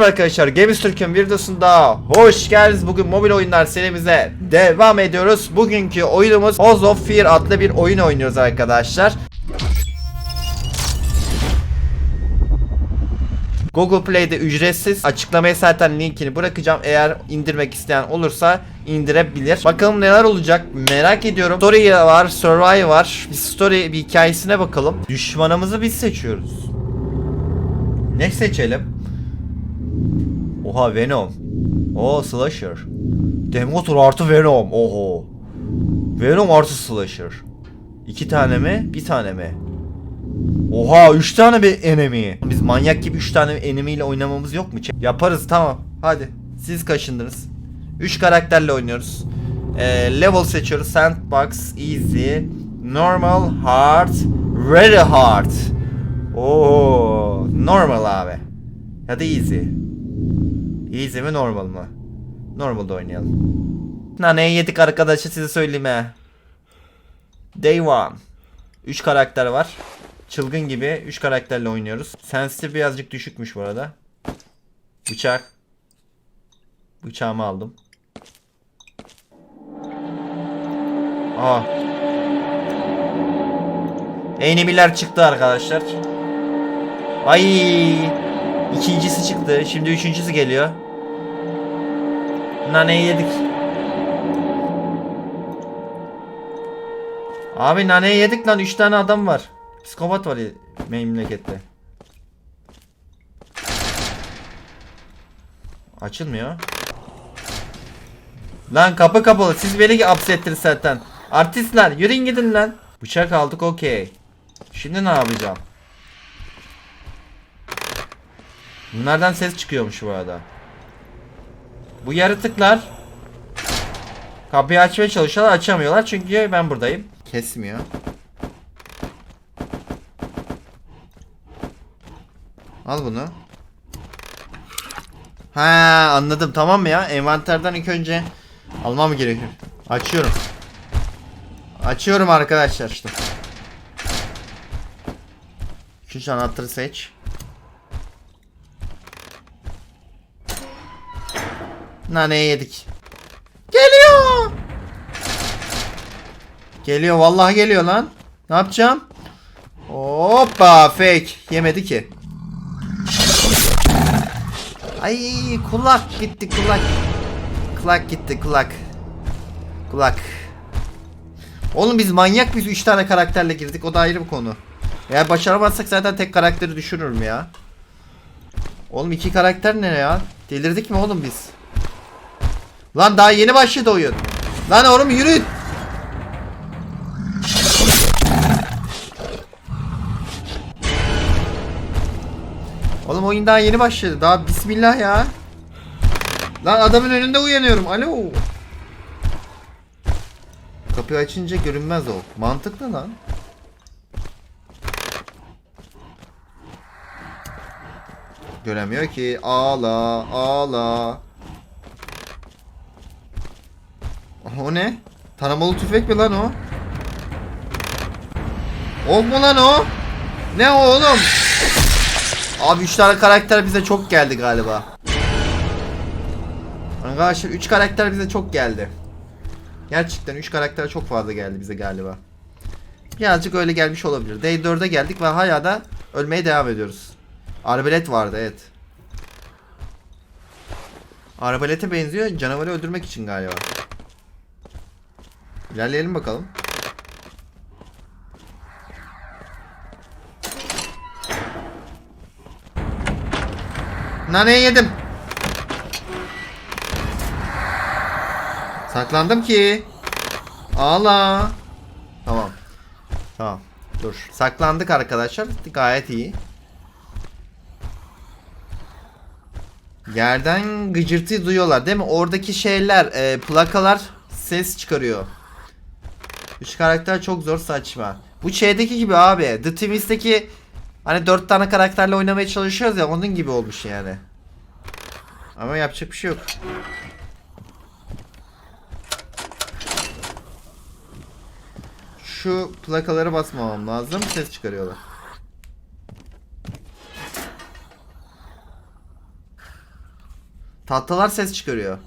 Merhaba arkadaşlar Games Türk'ün videosunda hoş geldiniz. Bugün mobil oyunlar serimize devam ediyoruz. Bugünkü oyunumuz House of Fear adlı bir oyun oynuyoruz arkadaşlar. Google Play'de ücretsiz. Açıklamaya zaten linkini bırakacağım. Eğer indirmek isteyen olursa indirebilir. Bakalım neler olacak merak ediyorum. Story var, survive var. Bir story bir hikayesine bakalım. Düşmanımızı biz seçiyoruz. Ne seçelim? Oha Venom. O Slasher. Demotor artı Venom. Oho. Venom artı Slasher. İki tane mi? Bir tane mi? Oha üç tane bir enemy. Biz manyak gibi üç tane enemy ile oynamamız yok mu? Yaparız tamam. Hadi. Siz kaşındınız. Üç karakterle oynuyoruz. Ee, level seçiyoruz. Sandbox, Easy, Normal, Hard, Very Hard. Oo, normal abi. Ya da easy. Easy mi normal mı? Normalde oynayalım. Naneyi yedik arkadaşı size söyleyeyim he. Day one. 3 karakter var. Çılgın gibi 3 karakterle oynuyoruz. Sensitive birazcık düşükmüş bu arada. Bıçak. Bıçağımı aldım. Aa. Enemiler çıktı arkadaşlar. Ay. İkincisi çıktı. Şimdi üçüncüsü geliyor. Naneyi yedik. Abi naneyi yedik lan. Üç tane adam var. Psikopat var memlekette. Açılmıyor. Lan kapı kapalı. Siz beni hapsettiniz zaten. Artistler yürüyün gidin lan. Bıçak aldık okey. Şimdi ne yapacağım? Bunlardan ses çıkıyormuş bu arada. Bu yaratıklar kapıyı açmaya çalışıyorlar açamıyorlar çünkü ben buradayım. Kesmiyor. Al bunu. Ha anladım tamam mı ya? Envanterden ilk önce almam gerekiyor. Açıyorum. Açıyorum arkadaşlar işte. Üçüncü anahtarı seç. Naneyi yedik. Geliyor. Geliyor vallahi geliyor lan. Ne yapacağım? Hoppa fake. Yemedi ki. Ay kulak gitti kulak. Kulak gitti kulak. Kulak. Oğlum biz manyak biz 3 tane karakterle girdik o da ayrı bir konu. Eğer başaramazsak zaten tek karakteri düşürürüm ya. Oğlum iki karakter ne ya? Delirdik mi oğlum biz? Lan daha yeni başladı oyun. Lan oğlum yürü. Oğlum oyun daha yeni başladı. Daha bismillah ya. Lan adamın önünde uyanıyorum. Alo. Kapıyı açınca görünmez o. Mantıklı lan. Göremiyor ki. Ağla, ağla. O ne? Tanımalı tüfek mi lan o? Ok mu lan o? Ne o oğlum? Abi 3 tane karakter bize çok geldi galiba. Arkadaşlar 3 karakter bize çok geldi. Gerçekten 3 karakter çok fazla geldi bize galiba. Birazcık öyle gelmiş olabilir. Day 4'e geldik ve hala da ölmeye devam ediyoruz. Arbalet vardı evet. Arbalete benziyor canavarı öldürmek için galiba. İlerleyelim bakalım. Naneyi yedim. Saklandım ki. Ağla. Tamam. Tamam. Dur. Saklandık arkadaşlar. Gayet iyi. Yerden gıcırtı duyuyorlar değil mi? Oradaki şeyler, e, plakalar ses çıkarıyor. Üç karakter çok zor saçma. Bu şeydeki gibi abi. The Twist'teki hani dört tane karakterle oynamaya çalışıyoruz ya onun gibi olmuş yani. Ama yapacak bir şey yok. Şu plakaları basmamam lazım. Ses çıkarıyorlar. Tahtalar ses çıkarıyor.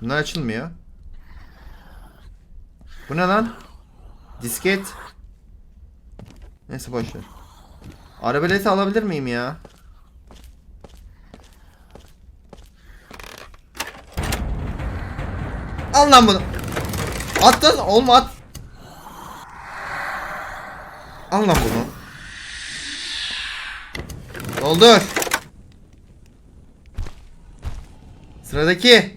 Bunlar açılmıyor. Bu ne lan? Disket. Neyse boşver. Arbaleti alabilir miyim ya? Al lan bunu. At lan oğlum at. Al lan bunu. Doldur. Sıradaki.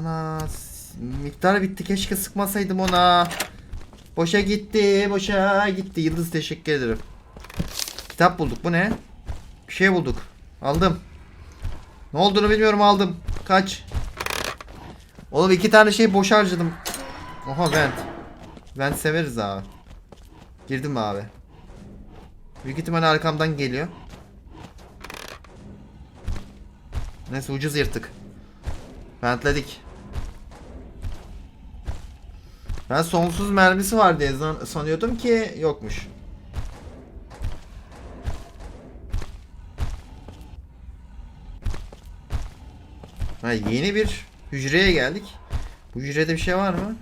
Ana miktar bitti keşke sıkmasaydım ona. Boşa gitti, boşa gitti. Yıldız teşekkür ederim. Kitap bulduk. Bu ne? Bir şey bulduk. Aldım. Ne olduğunu bilmiyorum aldım. Kaç? Oğlum iki tane şey boş harcadım. Oha vent. Vent severiz abi. Girdim abi? Büyük ihtimalle arkamdan geliyor. Neyse ucuz yırttık. Ventledik. Ben sonsuz mermisi var diye sanıyordum ki yokmuş. Ha, yeni bir hücreye geldik. Bu hücrede bir şey var mı?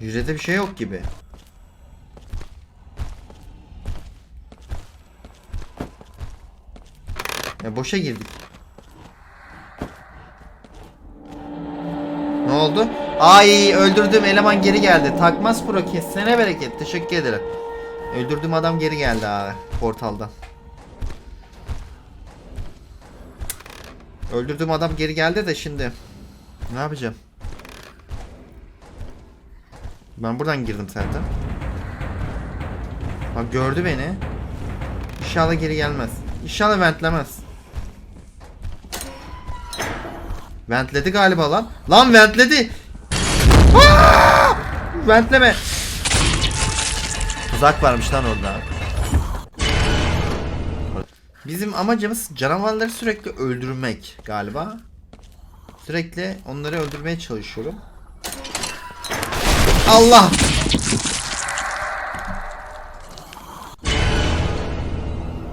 Hücrede bir şey yok gibi. Ya boşa girdik. Oldu? Ay öldürdüğüm eleman geri geldi. Takmaz pro kesene bereket. Teşekkür ederim. Öldürdüğüm adam geri geldi abi portaldan. Öldürdüğüm adam geri geldi de şimdi. Ne yapacağım? Ben buradan girdim zaten. Bak gördü beni. İnşallah geri gelmez. İnşallah ventlemez. Ventledi galiba lan. Lan ventledi. Ventleme. Tuzak varmış lan orada. Bizim amacımız canavarları sürekli öldürmek galiba. Sürekli onları öldürmeye çalışıyorum. Allah!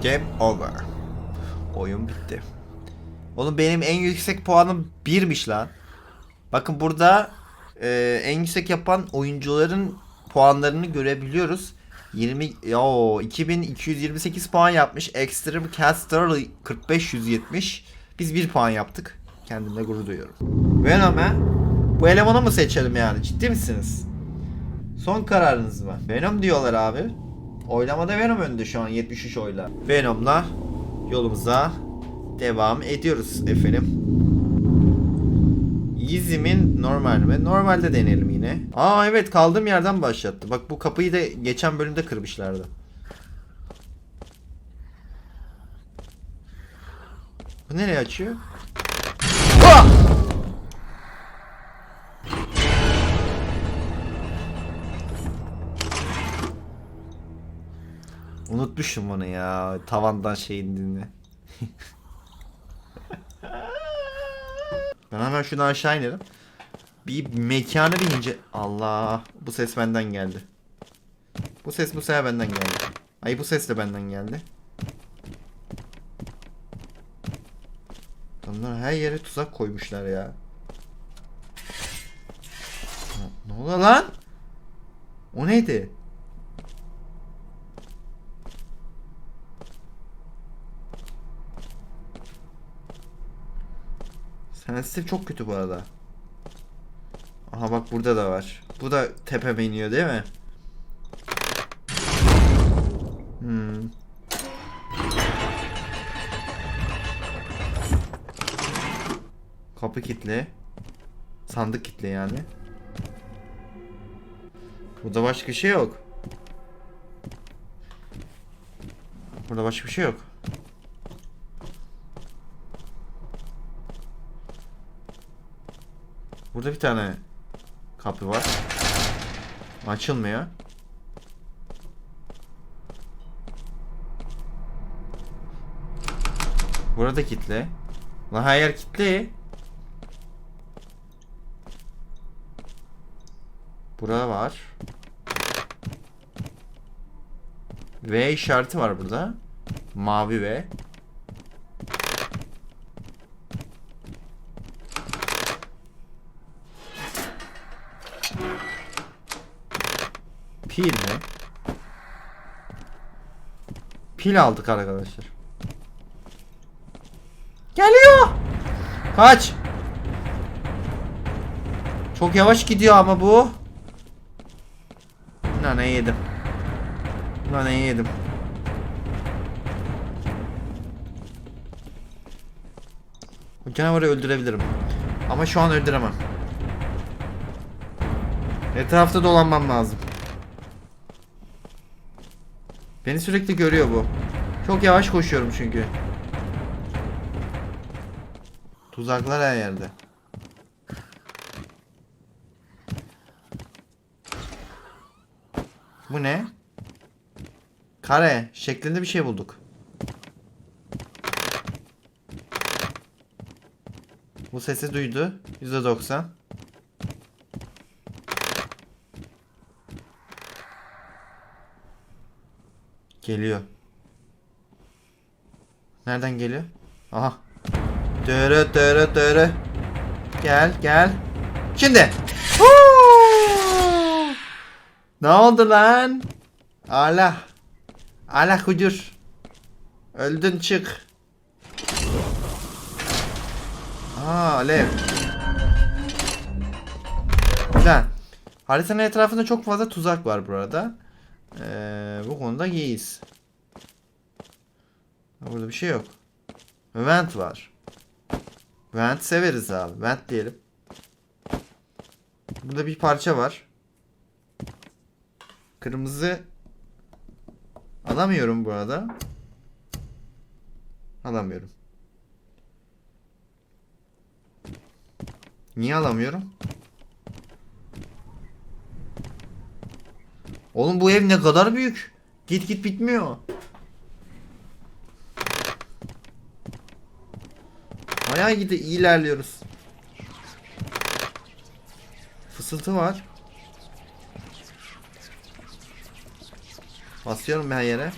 Game over. Oyun bitti. Oğlum benim en yüksek puanım 1'miş lan. Bakın burada e, en yüksek yapan oyuncuların puanlarını görebiliyoruz. 20 yo 2228 puan yapmış. Extreme Caster 4570. Biz 1 puan yaptık. Kendimle gurur duyuyorum. Venom ha? Bu elemanı mı seçelim yani? Ciddi misiniz? Son kararınız mı? Venom diyorlar abi. Oylamada Venom önde şu an 73 oyla. Venom'la yolumuza devam ediyoruz efendim. Mi normal mi? Normalde deneyelim yine. Aa evet kaldığım yerden başlattı. Bak bu kapıyı da geçen bölümde kırmışlardı. Bu nereye açıyor? Ah! Unutmuşum onu ya. Tavandan şey indiğini. ben hemen şunu aşağı inerim. Bir mekanı bir ince... Allah. Bu ses benden geldi. Bu ses bu sefer benden geldi. Ay bu ses de benden geldi. Bunlar her yere tuzak koymuşlar ya. Ne oluyor lan? O neydi? Sensitif çok kötü bu arada. Aha bak burada da var. Bu da tepeme iniyor değil mi? Hmm. Kapı kilitli. Sandık kilitli yani. Burada başka şey yok. Burada başka bir şey yok. Burada bir tane kapı var. Açılmıyor. Burada kitle. Lan hayır kitle. Burada var. V işareti var burada. Mavi V. Pil mi? Pil aldık arkadaşlar. Geliyor. Kaç. Çok yavaş gidiyor ama bu. Nane yedim. Nane yedim. Bu canavarı öldürebilirim. Ama şu an öldüremem. Etrafta dolanmam lazım. Beni sürekli görüyor bu. Çok yavaş koşuyorum çünkü. Tuzaklar her yerde. Bu ne? Kare şeklinde bir şey bulduk. Bu sesi duydu. %90. Geliyor. Nereden geliyor? Aha. Dörö dörö dörö. Gel gel. Şimdi. Huu! ne oldu lan? Allah. Allah kucur. Öldün çık. Aa alev. Güzel. Haritanın etrafında çok fazla tuzak var burada. Ee, bu konuda iyiyiz. Burada bir şey yok. Vent var. Vent severiz abi. Vent diyelim. Burada bir parça var. Kırmızı alamıyorum bu arada. Alamıyorum. Niye alamıyorum? Oğlum bu ev ne kadar büyük. Git git bitmiyor. Bayağı iyi ilerliyoruz. Fısıltı var. Basıyorum ben yere.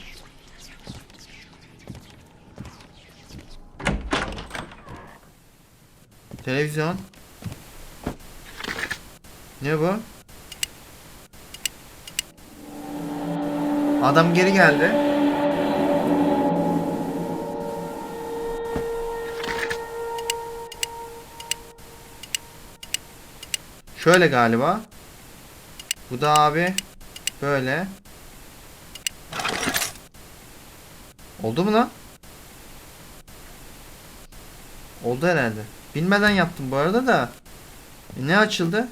Televizyon. Ne bu? Adam geri geldi. Şöyle galiba. Bu da abi böyle. Oldu mu lan? Oldu herhalde. Bilmeden yaptım bu arada da. E, ne açıldı?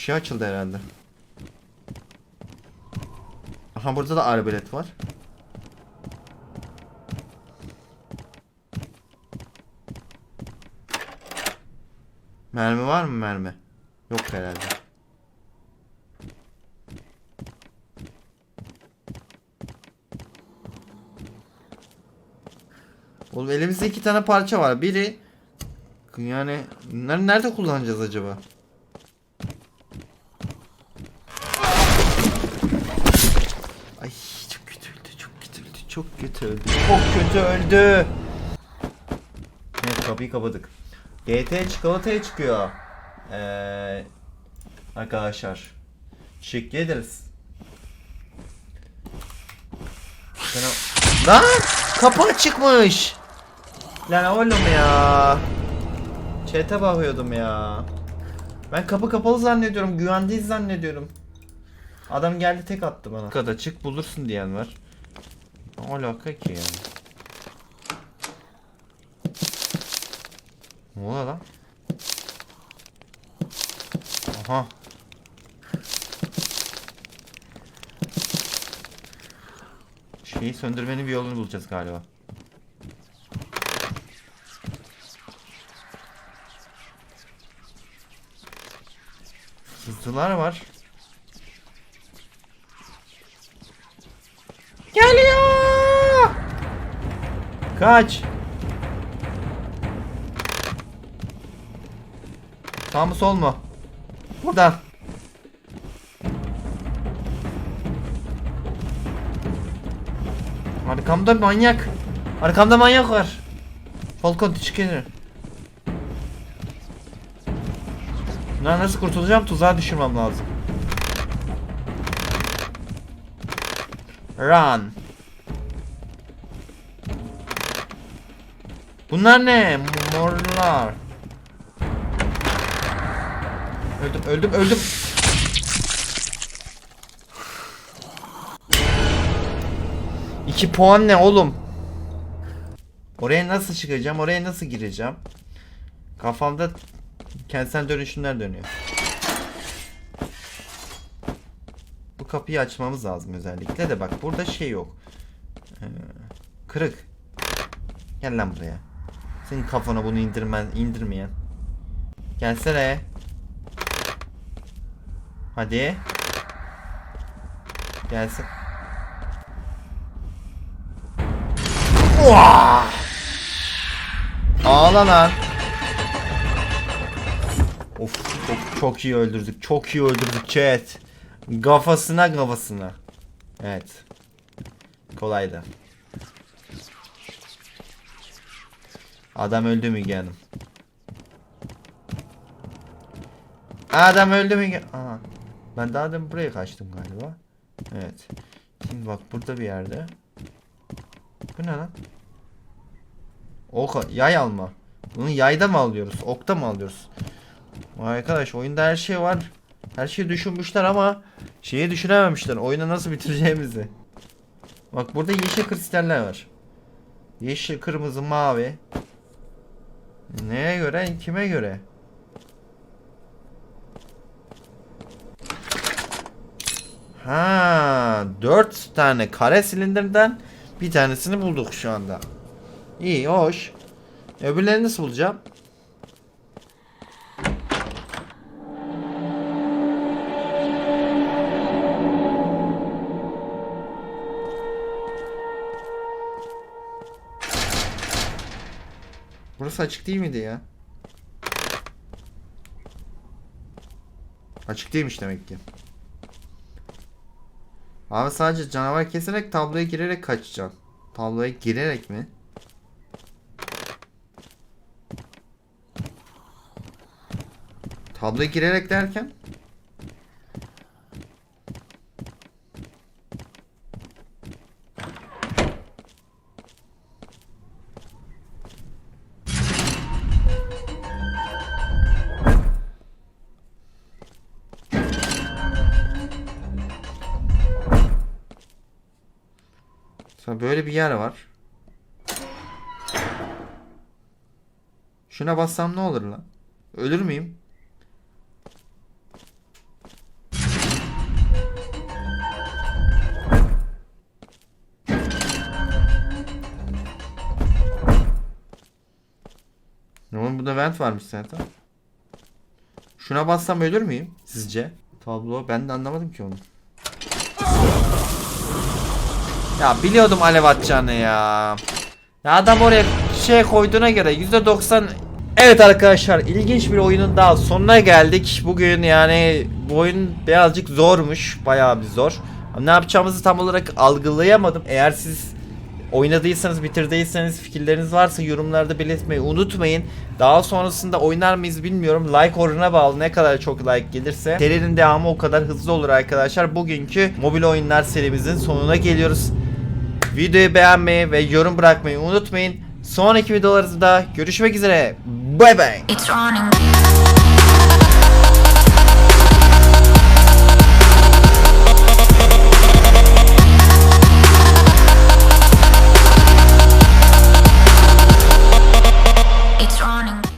Bir şey açıldı herhalde. Aha burada da arbalet var. Mermi var mı mermi? Yok herhalde. Oğlum elimizde iki tane parça var. Biri yani nerede kullanacağız acaba? Ay çok kötü öldü, çok kötü öldü, çok kötü öldü, çok kötü öldü. Evet kapıyı kapadık. GT çikolataya çıkıyor. Ee, arkadaşlar. Teşekkür ederiz. Sen o- Lan kapı açıkmış. Lan oğlum ya. Chat'e bakıyordum ya. Ben kapı kapalı zannediyorum. Güvendeyiz zannediyorum. Adam geldi tek attı bana. Kadar çık bulursun diyen var. Ne alaka ki yani? Ne oluyor lan? Aha. Şeyi söndürmenin bir yolunu bulacağız galiba. Sızdılar var. Geliyor! Kaç! Sağ mı sol mu? Buradan. Arkamda manyak. Arkamda manyak var. Falcon çıkıyor. Lan nasıl kurtulacağım? Tuzağa düşürmem lazım. Run. Bunlar ne? Morlar. Öldüm, öldüm, öldüm. İki puan ne oğlum? Oraya nasıl çıkacağım? Oraya nasıl gireceğim? Kafamda kentsel dönüşümler dönüyor. Bu kapıyı açmamız lazım özellikle de bak burada şey yok. Ee, kırık. Gel lan buraya. Senin kafana bunu indirmen, indirmeyen. Gelsene. Hadi. Gelsin. Uaa! Ağla lan. Of çok, çok iyi öldürdük. Çok iyi öldürdük chat. Kafasına kafasına. Evet. Kolaydı. Adam öldü Müge Hanım. Adam öldü Müge... Aha. Ben daha demin buraya kaçtım galiba. Evet. Şimdi bak burada bir yerde. Bu ne lan? Ok, yay alma. Bunu yayda mı alıyoruz? Okta mı alıyoruz? Vay Arkadaş oyunda her şey var. Her şeyi düşünmüşler ama şeyi düşünememişler. Oyunu nasıl bitireceğimizi. Bak burada yeşil kristaller var. Yeşil, kırmızı, mavi. Neye göre? Kime göre? Ha, dört tane kare silindirden bir tanesini bulduk şu anda. İyi, hoş. Öbürlerini nasıl bulacağım? Burası açık değil miydi ya? Açık değilmiş demek ki. Abi sadece canavar keserek tabloya girerek kaçacaksın. Tabloya girerek mi? Tabloya girerek derken? Yer var. Şuna bassam ne olur lan? Ölür müyüm? Ama burada vent varmış zaten. Şuna bassam ölür müyüm sizce? Tablo ben de anlamadım ki onu. Ya biliyordum alev atacağını ya. Ya adam oraya şey koyduğuna göre %90 Evet arkadaşlar ilginç bir oyunun daha sonuna geldik. Bugün yani bu oyun birazcık zormuş. Bayağı bir zor. Ne yapacağımızı tam olarak algılayamadım. Eğer siz oynadıysanız bitirdiyseniz fikirleriniz varsa yorumlarda belirtmeyi unutmayın. Daha sonrasında oynar mıyız bilmiyorum. Like oranına bağlı ne kadar çok like gelirse serinin devamı o kadar hızlı olur arkadaşlar. Bugünkü mobil oyunlar serimizin sonuna geliyoruz. Videoyu beğenmeyi ve yorum bırakmayı unutmayın. Sonraki videolarımızda görüşmek üzere. Bay bay.